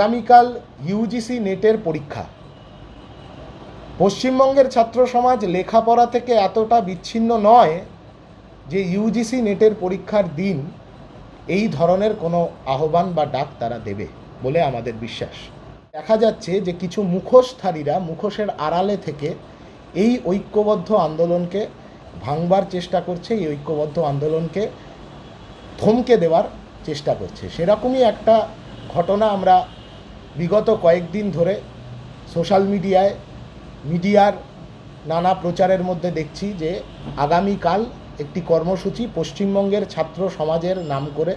আগামীকাল ইউজিসি নেটের পরীক্ষা। পশ্চিমবঙ্গের ছাত্র সমাজ লেখাপড়া থেকে এতটা বিচ্ছিন্ন নয় যে ইউজিসি নেটের পরীক্ষার দিন এই ধরনের কোনো আহ্বান বা ডাক তারা দেবে বলে আমাদের বিশ্বাস। দেখা যাচ্ছে যে কিছু মুখোশধারীরা মুখোশের আড়ালে থেকে এই ঐক্যবদ্ধ আন্দোলনকে ভাঙবার চেষ্টা করছে, এই ঐক্যবদ্ধ আন্দোলনকে থমকে দেওয়ার চেষ্টা করছে। সেরকমই একটা ঘটনা আমরা বিগত কয়েকদিন ধরে সোশ্যাল মিডিয়ায়, মিডিয়ার নানা প্রচারের মধ্যে দেখছি যে আগামীকাল একটি কর্মসূচি পশ্চিমবঙ্গের ছাত্র সমাজের নাম করে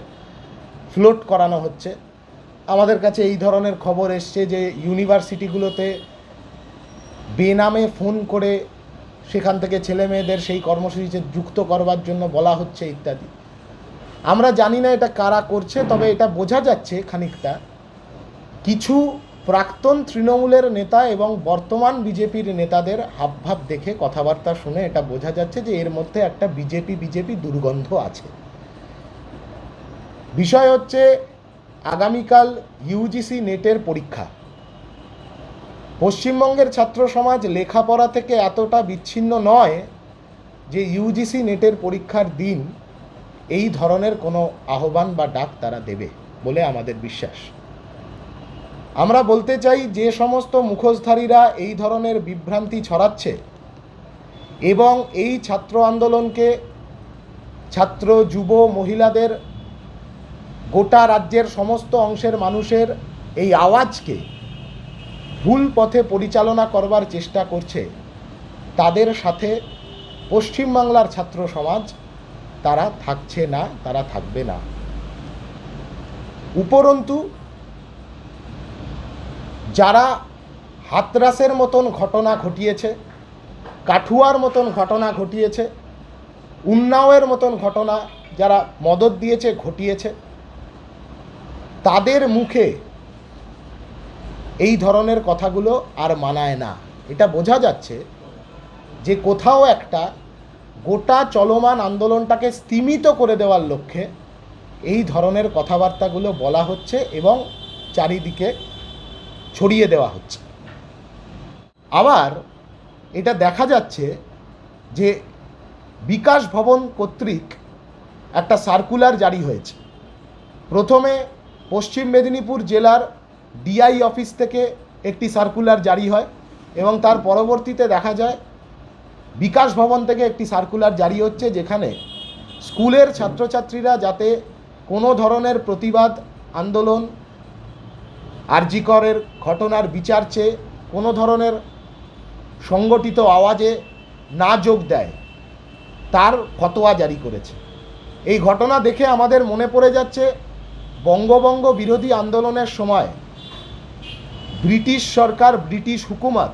ফ্লোট করানো হচ্ছে। আমাদের কাছে এই ধরনের খবর এসছে যে ইউনিভার্সিটিগুলোতে বেনামে ফোন করে সেখান থেকে ছেলে মেয়েদের সেই কর্মসূচিতে যুক্ত করবার জন্য বলা হচ্ছে ইত্যাদি। আমরা জানি না এটা কারা করছে, তবে এটা বোঝা যাচ্ছে খানিকটা। কিছু প্রাক্তন তৃণমূলের নেতা এবং বর্তমান বিজেপির নেতাদের হাবভাব দেখে কথাবার্তা শুনে এটা বোঝা যাচ্ছে যে এর মধ্যে একটা বিজেপি বিজেপি দুর্গন্ধ আছে। বিষয় হচ্ছে আগামীকাল ইউজিসি নেটের পরীক্ষা। পশ্চিমবঙ্গের ছাত্র সমাজ লেখাপড়া থেকে এতটা বিচ্ছিন্ন নয় যে ইউজিসি নেটের পরীক্ষার দিন এই ধরনের কোনো আহ্বান বা ডাক তারা দেবে বলে আমাদের বিশ্বাস। আমরা বলতে চাই যে সমস্ত মুখোশধারীরা এই ধরনের বিভ্রান্তি ছড়াচ্ছে এবং এই ছাত্র আন্দোলনকে ছাত্র, যুব, মহিলাদের গোটা রাজ্যের সমস্ত অংশের মানুষের এই আওয়াজকে ভুল পথে পরিচালনা করবার চেষ্টা করছে তাদের সাথে পশ্চিমবাংলার ছাত্র সমাজ, তারা থাকছে না, তারা থাকবে না। উপরন্তু যারা হাতরাসের মতন ঘটনা ঘটিয়েছে, কাঠুয়ার মতন ঘটনা ঘটিয়েছে, উন্নাওয়ের মতন ঘটনা যারা মদত দিয়েছে, ঘটিয়েছে, তাদের মুখে এই ধরনের কথাগুলো আর মানায় না। এটা বোঝা যাচ্ছে যে কোথাও একটা গোটা চলমান আন্দোলনটাকে স্তিমিত করে দেওয়ার লক্ষ্যে এই ধরনের কথাবার্তাগুলো বলা হচ্ছে এবং চারিদিকে ছড়িয়ে দেওয়া হচ্ছে। আবার এটা দেখা যাচ্ছে যে বিকাশ ভবন কর্তৃক একটা সার্কুলার জারি হয়েছে। প্রথমে পশ্চিম মেদিনীপুর জেলার ডিআই অফিস থেকে একটি সার্কুলার জারি হয় এবং তার পরবর্তীতে দেখা যায় বিকাশ ভবন থেকে একটি সার্কুলার জারি হচ্ছে যেখানে স্কুলের ছাত্রছাত্রীরা যাতে কোনো ধরনের প্রতিবাদ, আন্দোলন আরজিকরের ঘটনার বিচার চেয়ে কোনো ধরনের সংগঠিত আওয়াজে না যোগ দেয়, তার ফতোয়া জারি করেছে। এই ঘটনা দেখে আমাদের মনে পড়ে যাচ্ছে, বঙ্গবঙ্গ বিরোধী আন্দোলনের সময় ব্রিটিশ সরকার, ব্রিটিশ হুকুমত,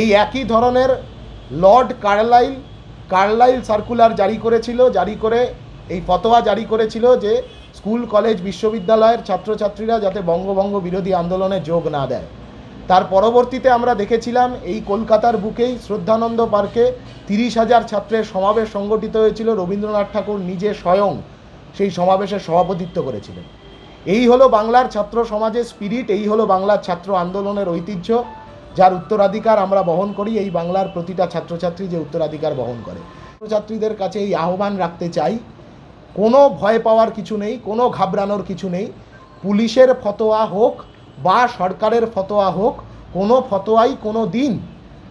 এই একই ধরনের লর্ড কার্লাইল কার্লাইল সার্কুলার জারি করেছিল, জারি করে, এই ফতোয়া জারি করেছিল যে স্কুল, কলেজ, বিশ্ববিদ্যালয়ের ছাত্রছাত্রীরা যাতে বঙ্গভঙ্গ বিরোধী আন্দোলনে যোগ না দেয়। তার পরবর্তীতে আমরা দেখেছিলাম, এই কলকাতার বুকেই শ্রদ্ধানন্দ পার্কে তিরিশ হাজার ছাত্রের সমাবেশ সংগঠিত হয়েছিল। রবীন্দ্রনাথ ঠাকুর নিজে স্বয়ং সেই সমাবেশে সভাপতিত্ব করেছিলেন। এই হলো বাংলার ছাত্র সমাজের স্পিরিট এই হলো বাংলার ছাত্র আন্দোলনের ঐতিহ্য, যার উত্তরাধিকার আমরা বহন করি। এই বাংলার প্রতিটা ছাত্রছাত্রী যে উত্তরাধিকার বহন করে। ছাত্রছাত্রীদের কাছে এই আহ্বান রাখতে চাই কোনো ভয় পাওয়ার কিছু নেই, কোনো ঘাবড়ানোর কিছু নেই। পুলিশের ফতোয়া হোক বা সরকারের ফতোয়া হোক, কোনো ফতোয়াই কোনো দিন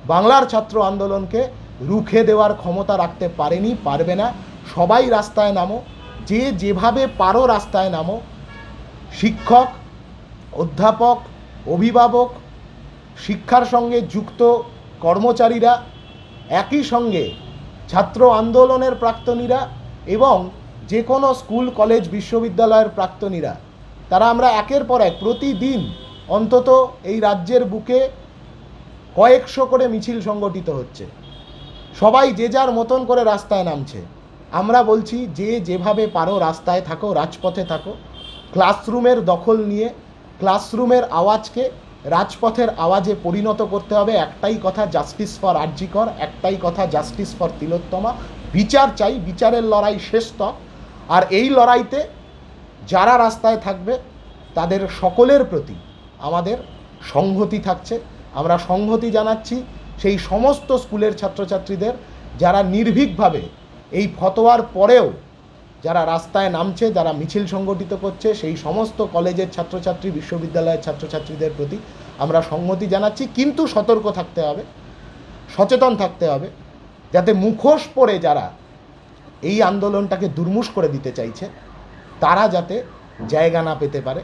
বাংলার ছাত্র আন্দোলনকে রুখে দেওয়ার ক্ষমতা রাখতে পারেনি, পারবে না। সবাই রাস্তায় নামো, যে যেভাবে পারো রাস্তায় নামো। শিক্ষক, অধ্যাপক, অভিভাবক, শিক্ষার সঙ্গে যুক্ত কর্মচারীরা একই সঙ্গে ছাত্র আন্দোলনের প্রাক্তনীরা এবং যে কোনো স্কুল, কলেজ, বিশ্ববিদ্যালয়ের প্রাক্তনীরা। তারা আমরা একের পর এক প্রতিদিন অন্তত এই রাজ্যের বুকে কয়েকশো করে মিছিল সংগঠিত হচ্ছে। সবাই যে যার মতন করে রাস্তায় নামছে। আমরা বলছি, যে যেভাবে পারো রাস্তায় থাকো, রাজপথে থাকো। ক্লাসরুমের দখল নিয়ে, ক্লাসরুমের আওয়াজকে রাজপথের আওয়াজে পরিণত করতে হবে। একটাই কথা, জাস্টিস ফর আরজিকর একটাই কথা, জাস্টিস ফর তিলোত্তমা বিচার চাই, বিচারের লড়াই শেষ স্তর আর এই লড়াইতে যারা রাস্তায় থাকবে, তাদের সকলের প্রতি আমাদের সংহতি থাকছে। আমরা সংহতি জানাচ্ছি সেই সমস্ত স্কুলের ছাত্রছাত্রীদের যারা নির্ভীকভাবে এই ফতোয়ার পরেও যারা রাস্তায় নামছে, যারা মিছিল সংগঠিত করছে, সেই সমস্ত কলেজের ছাত্রছাত্রী, বিশ্ববিদ্যালয়ের ছাত্রছাত্রীদের প্রতি আমরা সংহতি জানাচ্ছি। কিন্তু সতর্ক থাকতে হবে, সচেতন থাকতে হবে, যাতে মুখোশ পরে যারা এই আন্দোলনটাকে দুর্মুষ করে দিতে চাইছে তারা যাতে জায়গা না পেতে পারে।